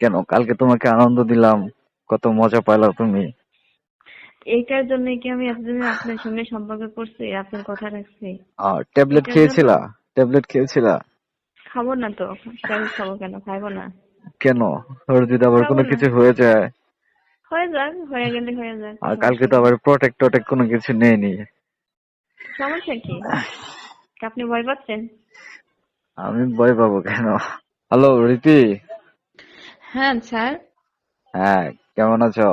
কেন? কালকে তোমাকে আনন্দ দিলাম। কত মজা পাইলা তুমি। এইটার জন্য কি আমি এতদিন আপনার সঙ্গে সম্পর্ক করছি আপনার কথা রাখছি? আর ট্যাবলেট খেয়েছিলা? ট্যাবলেট খেয়েছিলা? খাব না তো। কেন খাব কেন? খাইবো না। কেন? তোর যদি আবার কোনো কিছু হয়ে যায়। হয়ে যাক হয়ে গেলে হয়ে যাক আর কালকে তো আবার প্রোটেক্ট টোটেক্ট কোনো কিছু নেয়নি সমস্যা কি? আপনি ভয় পাচ্ছেন? আমি ভয় পাবো কেন? হ্যালো রীতি। হ্যাঁ স্যার। হ্যাঁ কেমন আছো?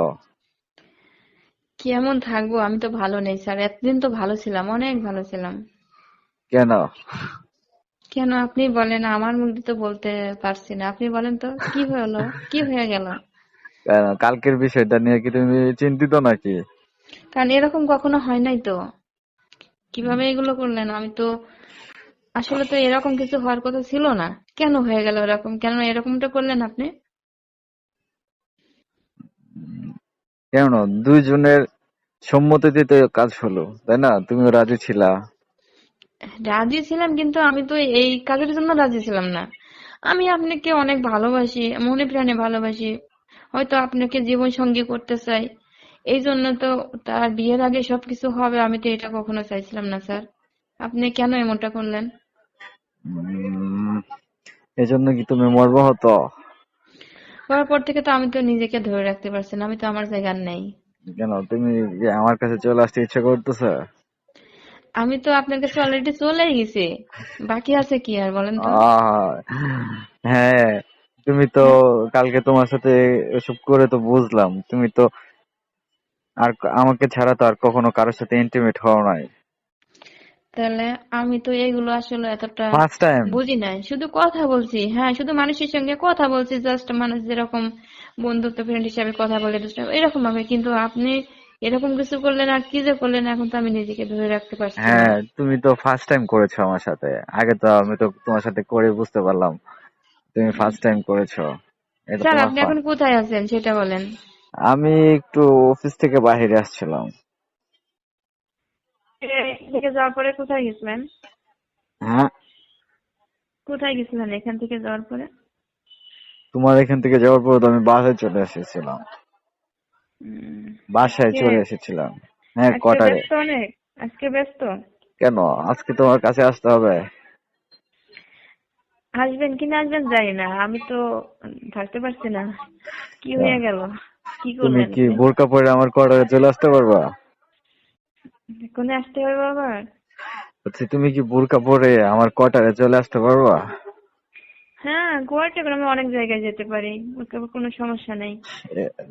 কেমন থাকব? আমি তো ভালো নেই স্যার। এতদিন তো ভালো ছিলাম অনেক ভালো ছিলাম। কেন? কেন? আপনি বলেন আমার মুখ দিয়ে তো বলতে পারছি না। আপনি বলেন তো কি হলো? কি হয়ে গেল? কালকের বিষয়টা নিয়ে কি তুমি চিন্তিত নাকি? কারণ এরকম কখনো হয় নাই তো। কীভাবে এগুলো করলেন? আমি তো আসলে তো এরকম কিছু হওয়ার কথা ছিল না। কেন হয়ে গেল এরকম? কেন এরকমটা করলেন আপনি? কেন দুইজনের সম্মতিতে তো কাজ হলো তাই না? তুমিও রাজি ছিলা। রাজি ছিলাম কিন্তু আমি তো এই কাজের জন্য রাজি ছিলাম না। আমি আপনাকে অনেক ভালোবাসি মনে প্রাণে ভালোবাসি। হয়তো আপনাকে জীবন সঙ্গী করতে চাই। এই জন্য তো তার বিয়ের আগে সবকিছু হবে আমি তো এটা কখনো চাইছিলাম না স্যার। আপনি কেন এমনটা করলেন? এজন্য কি তুমি মর্মাহত? করার পর থেকে তো আমি তো নিজেকে ধরে রাখতে পারছি না আমি তো আমার জায়গার নেই। কেন? তুমি আমার কাছে চলে আসতে ইচ্ছা করতেছে? আমি তো আপনার কাছে অলরেডি চলে গেছি। বাকি আছে কি আর বলেন তো? হ্যাঁ তুমি তো কালকে তোমার সাথে এসব করে তো বুঝলাম। তুমি তো আর আমাকে ছাড়া তো আর কখনো কারোর সাথে ইন্টিমেট হও নাই। তাহলে আমি তো এগুলো আসলে এতটা বুঝি নাই। শুধু কথা বলছি। হ্যাঁ শুধু মানুষের সঙ্গে কথা বলছি জাস্ট মানুষ যেরকম বন্ধুত্ব ফ্রেন্ড হিসাবে কথা বলে এরকম ভাবে। কিন্তু আপনি এরকম কিছু করলেন আর কি যে করলেন এখন তো আমি নিজেকে ধরে রাখতে পারছি হ্যাঁ তুমি তো ফার্স্ট টাইম করেছ আমার সাথে। আগে তো আমি তো তোমার সাথে করে বুঝতে পারলাম। তুমি ফার্স্ট টাইম করেছ। স্যার আপনি এখন কোথায় আছেন সেটা বলেন। আমি একটু অফিস থেকে বাইরে আসছিলাম। থেকে যাওয়ার পরে কোথায় গেছিলেন? হ্যাঁ। কোথায় গেছিলেন এখান থেকে যাওয়ার পরে? তোমার এখান থেকে যাওয়ার পর তো আমি বাসায় চলে এসেছিলাম। বাসায় চলে এসেছিলাম। হ্যাঁ কটারে অনেক। আজকে ব্যস্ত? কেন? আজকে তোমার কাছে আসতে হবে। আসবেন কি না আসবেন জানি না। আমি তো থাকতে পারছি না। কি হয়ে গেল? কি তুমি কি? বোরকা পরে আমার কোয়ার্টারে চলে আসতে পারবা? কোনে আসতে হবে আবার? বলছি তুমি কি বোরকা পরে আমার কোয়ার্টারে চলে আসতে পারবা? হ্যাঁ করে আমি অনেক জায়গায় যেতে পারি ওকে কোনো সমস্যা নেই।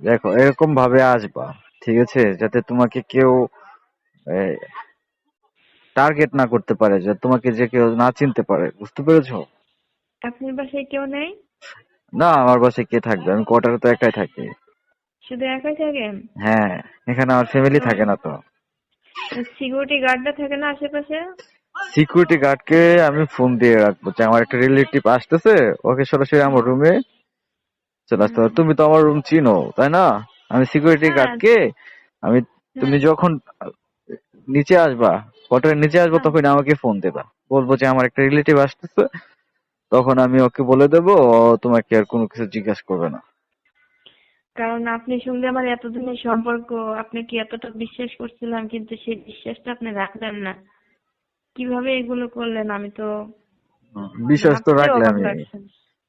দেখো এরকম ভাবে আসবা ঠিক আছে? যাতে তোমাকে কেউ টার্গেট না করতে পারে যে তোমাকে যে কেউ না চিনতে পারে বুঝতে পেরেছ? আপনার বাসায় কেউ নেই? না আমার বাসায় কে থাকবে? আমি কোয়ার্টারে তো একাই থাকি। শুধু একাই থাকেন? হ্যাঁ এখানে আমার ফ্যামিলি থাকে না তো। সিকিউরিটি গার্ডরা থাকে না আশেপাশে? সিকিউরিটি গার্ডকে আমি ফোন দিয়ে রাখব। যে আমার একটা রিলেটিভ আসতেছে ওকে সরাসরি আমার রুমে চলে আসতে হবে। তুমি তো আমার রুম চিনো তাই না? আমি সিকিউরিটি হ্যাঁ। গার্ডকে আমি তুমি যখন নিচে আসবা কোয়ার্টারের নিচে আসব তখন আমাকে ফোন দেবা। বলব যে আমার একটা রিলেটিভ আসতেছে তখন আমি ওকে বলে দেবো ও তোমাকে আর কোনো কিছু জিজ্ঞাসা করবে না। কারণ আপনি সঙ্গে আমার এতদিনের সম্পর্ক আপনাকে এতটা বিশ্বাস করছিলাম কিন্তু সেই বিশ্বাসটা আপনি রাখলেন না। কীভাবে এগুলো করলেন আমি তো বিশ্বাস তো ভাবতেও রাখলে অবাক আমি লাগছে।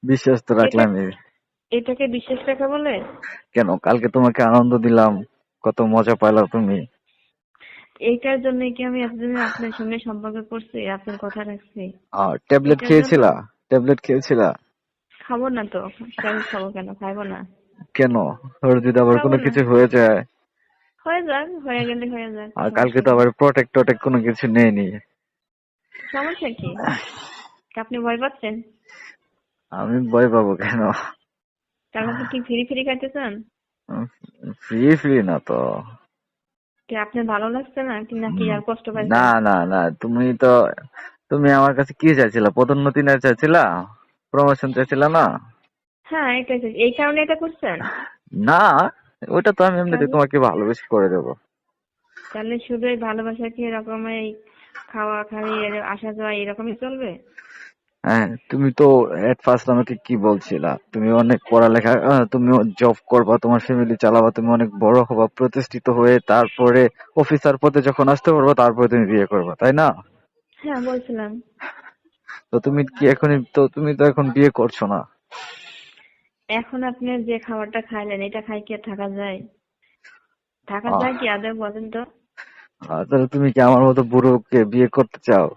বিশ্বাস তো রাখলে আমি এটাকে বিশ্বাস রাখা বলে? কেন? কালকে তোমাকে আনন্দ দিলাম। কত মজা পাইলা তুমি। এইটার জন্য কি আমি এতদিন আপনার সঙ্গে সম্পর্ক করছি আপনার কথা রাখছি? আর ট্যাবলেট খেয়েছিলা? ট্যাবলেট খেয়েছিলা? খাব না তো। কেন খাব কেন? খাইবো না। কেন? তোর যদি আবার কোনো কিছু হয়ে যায়। হয়ে যাক হয়ে গেলে হয়ে যাক আর কালকে তো আবার প্রোটেক্ট টোটেক্ট কোনো কিছু নেয়নি। সমস্যা কি? আপনি ভয় পাচ্ছেন? আমি ভয় পাবো কেন? কারণ আপনি কি ফ্রি ফ্রি খাইতে চান? ফ্রি ফ্রি না তো। কি আপনার ভালো লাগছে না? কি নাকি আর কষ্ট পাইছেন? না না না তুমি তো তুমি আমার কাছে কি চাইছিলা? পদোন্নতি না চাইছিলা? প্রমোশন চাইছিলা না? হ্যাঁ এটাই তো- এই কারণে এটা করছেন? না ওটা তো আমি এমনিতে? তোমাকে ভালোবেসে করে দেবো। তাহলে শুধু এই ভালোবাসা কি এরকম এই খাওয়া খাওয়ি আসা যাওয়া এরকমই চলবে? হ্যাঁ তুমি তো এট ফার্স্ট আমাকে কি বলছিলা? তুমি অনেক পড়ালেখা তুমি জব করবা তোমার ফ্যামিলি চালাবা তুমি অনেক বড় হবা প্রতিষ্ঠিত হয়ে তারপরে অফিসার পদে যখন আসতে পারবা তারপরে তুমি বিয়ে করবা তাই না? হ্যাঁ বলছিলাম। তো তুমি কি এখনই তো তুমি তো এখন বিয়ে করছ না? এখন আপনি যে খাবারটা খাইলেন এটা খাই কি আর থাকা যায়? থাকা যায় কি আদৌ বলেন তো? তাহলে তুমি কি আমার মতো বুড়োকে বিয়ে করতে চাও?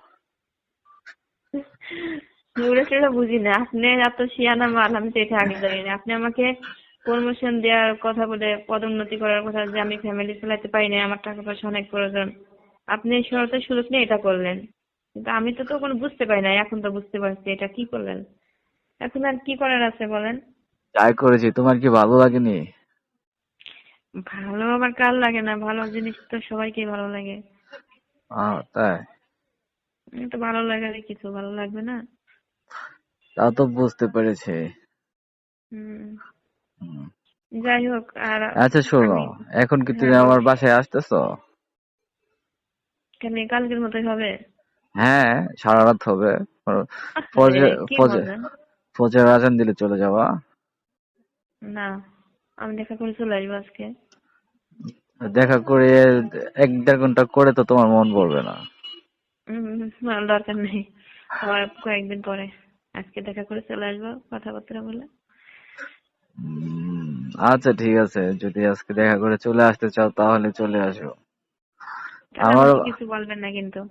এগুলো সেটা বুঝি না। আপনি এত শিয়ানা মাল আমি তো এটা আগে জানি না। আপনি আমাকে প্রমোশন দেওয়ার কথা বলে পদোন্নতি করার কথা যে আমি ফ্যামিলি চালাতে পারি না আমার টাকা পয়সা অনেক প্রয়োজন। আপনি এই শরতের সুযোগ নিয়ে এটা করলেন। কিন্তু আমি তো তখন বুঝতে পারি না এখন তো বুঝতে পারছি। এটা কি করলেন? এখন আর কি করার আছে বলেন? যাই করেছি। তোমার কি ভালো লাগেনি? ভালো আবার কার লাগে না? ভালো জিনিস তো সবাইকে ভালো লাগে। আহ, তাই? তো ভালো লাগালে কিছু ভালো লাগবে না? তা তো বুঝতে পেরেছি। যাই হোক আর আচ্ছা শোনো এখন কি তুমি হ্যাঁ, আমার। বাসায় আসতেছো? কেন কালকের মতোই হবে? হ্যাঁ সারা রাত হবে। ফজর আজান দিলে চলে যাবা। না আমি দেখা করে চলে আসব আজকে। দেখা করে এক দেড় ঘণ্টা করে তো তোমার মন পড়বে না। দরকার নেই। আবার কয়েকদিন পরে আজকে দেখা করে চলে আসব কথাবার্তা বলে। আচ্ছা ঠিক আছে। যদি আজকে দেখা করে চলে আসতে চাও তাহলে চলে আসো। আমার- কিছু বলবেন না কিন্তু।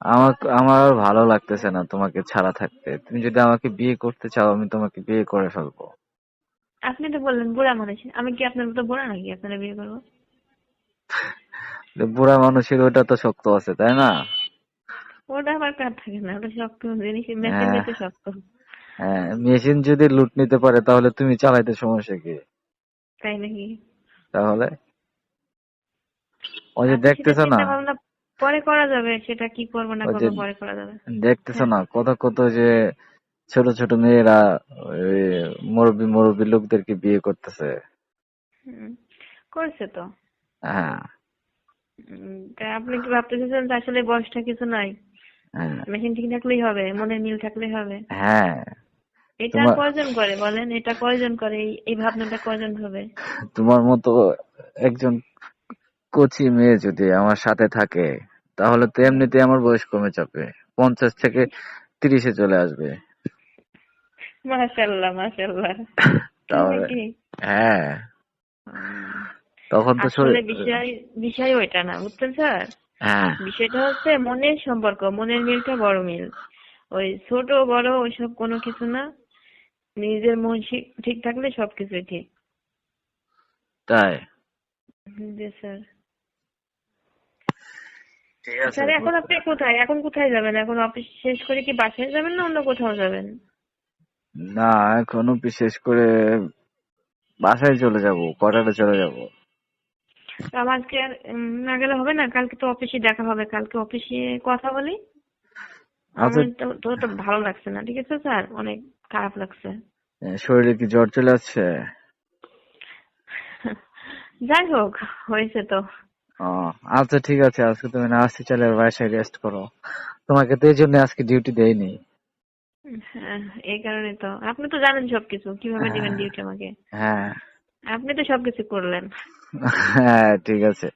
আমার আমার আর ভালো লাগতেছে না তোমাকে ছাড়া থাকতে। তুমি যদি আমাকে বিয়ে করতে চাও আমি তোমাকে বিয়ে করে ফেলব। আপনি তো বললেন বুড়া মানুষ আমি কি আপনার মতো বুড়া নাকি আপনারা বিয়ে করব? বুড়া মানুষের ওটা তো শক্ত আছে তাই না? ওটা আবার কার থাকে না ওটা শক্ত জিনিস মেশিন হ্যাঁ। তো শক্ত। হ্যাঁ মেশিন যদি লুট নিতে পারে তাহলে তুমি চালাইতে সমস্যা কি? তাই নাকি? তাহলে? ওই যে আচ্ছা, দেখতেছো না? পরে করা যাবে সেটা কি করব না করব পরে করা যাবে। দেখতেছো হ্যাঁ। না কত কত যে ছোট ছোট মেয়েরা মুরব্বী মুরব্বী লোকদেরকে বিয়ে করতেছে। করছে তো? হ্যাঁ। আপনি কি ভাবতেছেন যে আসলে বয়সটা কিছু নাই? হ্যাঁ। মেশিন ঠিক থাকলেই হবে মনের মিল থাকলেই হবে। হ্যাঁ। এটা কয়জন করে বলেন? এটা কয়জন করে? এই- এই ভাবনাটা কয়জন হবে তোমার মতো একজন কচি মেয়ে যদি আমার সাথে থাকে তাহলে তো এমনিতে আমার বয়স কমে যাবে। পঞ্চাশ থেকে তিরিশে চলে আসবে। মাশাল্লাহ মাশাল্লাহ তাহলে? হ্যাঁ। তখন তো আসলে বিষয় বিষয় ওইটা না বুঝছেন স্যার? হ্যাঁ। বিষয়টা হচ্ছে মনের সম্পর্ক মনের মিলটা বড় মিল। ওই ছোট বড় ওইসব কোনো কিছু না। নিজের মন ঠিক- থাকলে সবকিছুই ঠিক। তাই? জি স্যার। স্যার এখন আপনি কোথায়? এখন কোথায় যাবেন? এখন অফিস শেষ করে কি বাসায় যাবেন না অন্য কোথাও যাবেন? না এখনও বিশেষ করে বাসায় চলে যাব কোয়ার্টারে চলে যাব। আমার আজকে আর না গেলে হবে না? কালকে তো অফিসে দেখা হবে কালকে অফিসে কথা বলি। আচ্ছা। আমার তো- ভালো লাগছে না ঠিক আছে স্যার? অনেক খারাপ লাগছে। শরীরে কি জ্বর চলে আসছে? যাই হোক হয়েছে তো। আচ্ছা ঠিক আছে আজকে তুমি না আসতে চাইলে বাসায় রেস্ট করো। তোমাকে তো এই জন্য আজকে ডিউটি দেয়নি হ্যাঁ এই কারণে তো। আপনি তো জানেন সবকিছু কীভাবে দিবেন হ্যাঁ। ডিউটি আমাকে। হ্যাঁ। আপনি তো সবকিছু করলেন। হ্যাঁ ঠিক আছে।